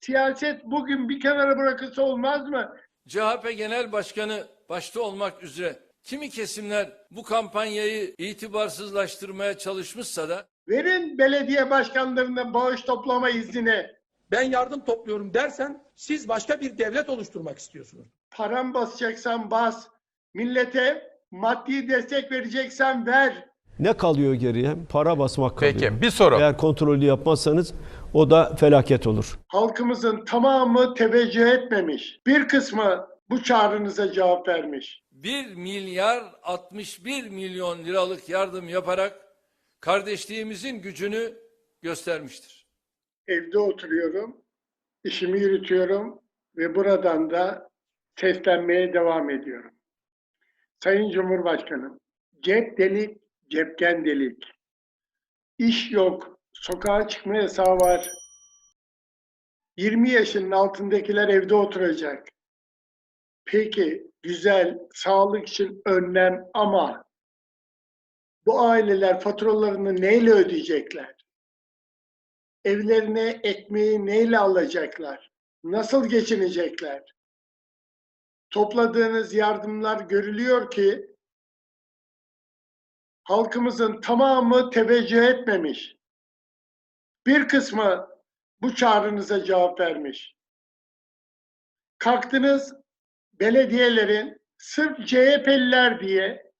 Siyaset bugün bir kenara bırakılsa olmaz mı? CHP Genel Başkanı başta olmak üzere kimi kesimler bu kampanyayı itibarsızlaştırmaya çalışmışsa da Verin belediye başkanlarına bağış toplama iznini. ben yardım topluyorum dersen siz başka bir devlet oluşturmak istiyorsunuz. Param basacaksan bas. Millete maddi destek vereceksen ver. Ne kalıyor geriye? Para basmak kalıyor. Peki bir soru. Eğer kontrolü yapmazsanız o da felaket olur. Halkımızın tamamı teveccüh etmemiş. Bir kısmı bu çağrınıza cevap vermiş. 1 milyar 61 milyon liralık yardım yaparak kardeşliğimizin gücünü göstermiştir. Evde oturuyorum, işimi yürütüyorum ve buradan da seslenmeye devam ediyorum. Sayın Cumhurbaşkanım, cep delik, cepken delik. İş yok, sokağa çıkma yasağı var. 20 yaşının altındakiler evde oturacak. Peki, güzel, sağlık için önlem ama bu aileler faturalarını neyle ödeyecekler? evlerine ekmeği neyle alacaklar? Nasıl geçinecekler? Topladığınız yardımlar görülüyor ki halkımızın tamamı teveccüh etmemiş. Bir kısmı bu çağrınıza cevap vermiş. Kalktınız belediyelerin sırf CHP'liler diye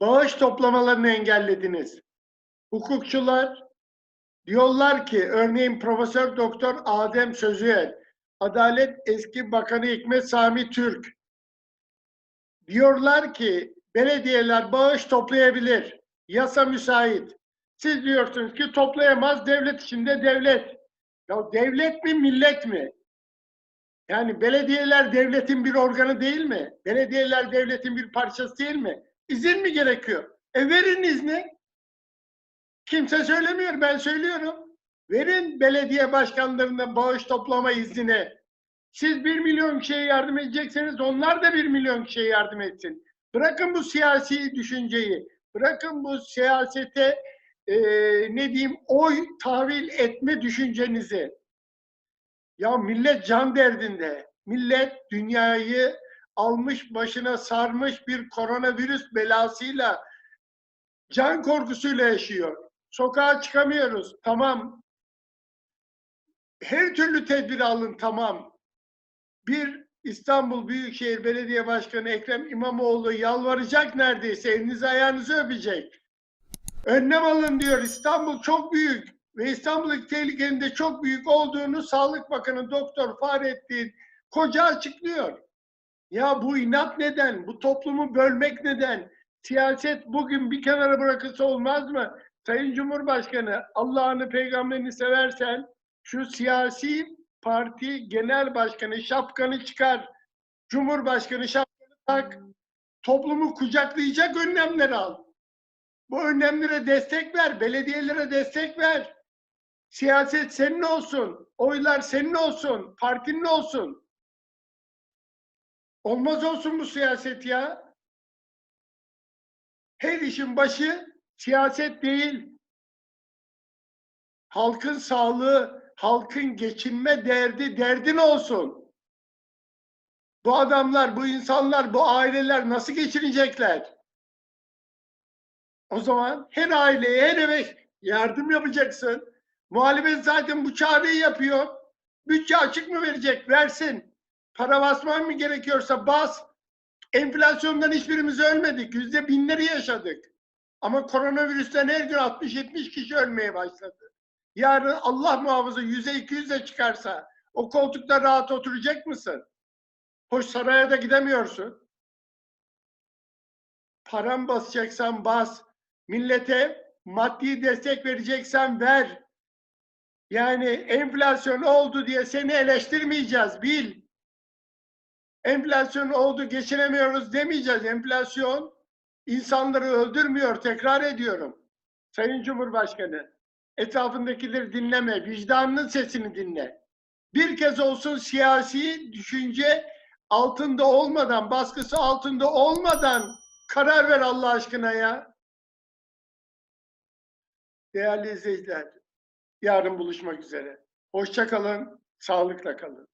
bağış toplamalarını engellediniz. Hukukçular Diyorlar ki örneğin Profesör Doktor Adem Sözüyer, Adalet Eski Bakanı Hikmet Sami Türk diyorlar ki belediyeler bağış toplayabilir. Yasa müsait. Siz diyorsunuz ki toplayamaz devlet içinde devlet. Ya devlet mi millet mi? Yani belediyeler devletin bir organı değil mi? Belediyeler devletin bir parçası değil mi? İzin mi gerekiyor? E verin izni. Kimse söylemiyor, ben söylüyorum. Verin belediye başkanlarına bağış toplama iznini. Siz bir milyon kişiye yardım edecekseniz onlar da bir milyon kişiye yardım etsin. Bırakın bu siyasi düşünceyi, bırakın bu siyasete e, ne diyeyim oy tahvil etme düşüncenizi. Ya millet can derdinde. Millet dünyayı almış başına sarmış bir koronavirüs belasıyla can korkusuyla yaşıyor. Sokağa çıkamıyoruz. Tamam. Her türlü tedbir alın. Tamam. Bir İstanbul Büyükşehir Belediye Başkanı Ekrem İmamoğlu yalvaracak neredeyse. Elinizi ayağınızı öpecek. Önlem alın diyor. İstanbul çok büyük ve İstanbul tehlikenin de çok büyük olduğunu Sağlık Bakanı Doktor Fahrettin Koca açıklıyor. Ya bu inat neden? Bu toplumu bölmek neden? Siyaset bugün bir kenara bırakılsa olmaz mı? Sayın Cumhurbaşkanı Allah'ını peygamberini seversen şu siyasi parti genel başkanı şapkanı çıkar. Cumhurbaşkanı şapkanı tak. Toplumu kucaklayacak önlemler al. Bu önlemlere destek ver. Belediyelere destek ver. Siyaset senin olsun. Oylar senin olsun. Partinin olsun. Olmaz olsun bu siyaset ya. Her işin başı siyaset değil. Halkın sağlığı, halkın geçinme derdi derdin olsun. Bu adamlar, bu insanlar, bu aileler nasıl geçinecekler? O zaman her aileye, her eve yardım yapacaksın. Muhalefet zaten bu çağrıyı yapıyor. Bütçe açık mı verecek? Versin. Para basman mı gerekiyorsa bas. Enflasyondan hiçbirimiz ölmedik. Yüzde binleri yaşadık. Ama koronavirüsten her gün 60-70 kişi ölmeye başladı. Yarın Allah muhafaza 100'e 200'e çıkarsa o koltukta rahat oturacak mısın? Hoş saraya da gidemiyorsun. Param basacaksan bas. Millete maddi destek vereceksen ver. Yani enflasyon oldu diye seni eleştirmeyeceğiz bil. Enflasyon oldu geçinemiyoruz demeyeceğiz. Enflasyon insanları öldürmüyor tekrar ediyorum. Sayın Cumhurbaşkanı etrafındakileri dinleme, vicdanının sesini dinle. Bir kez olsun siyasi düşünce altında olmadan, baskısı altında olmadan karar ver Allah aşkına ya. Değerli izleyiciler, yarın buluşmak üzere. Hoşça kalın, Sağlıkla kalın.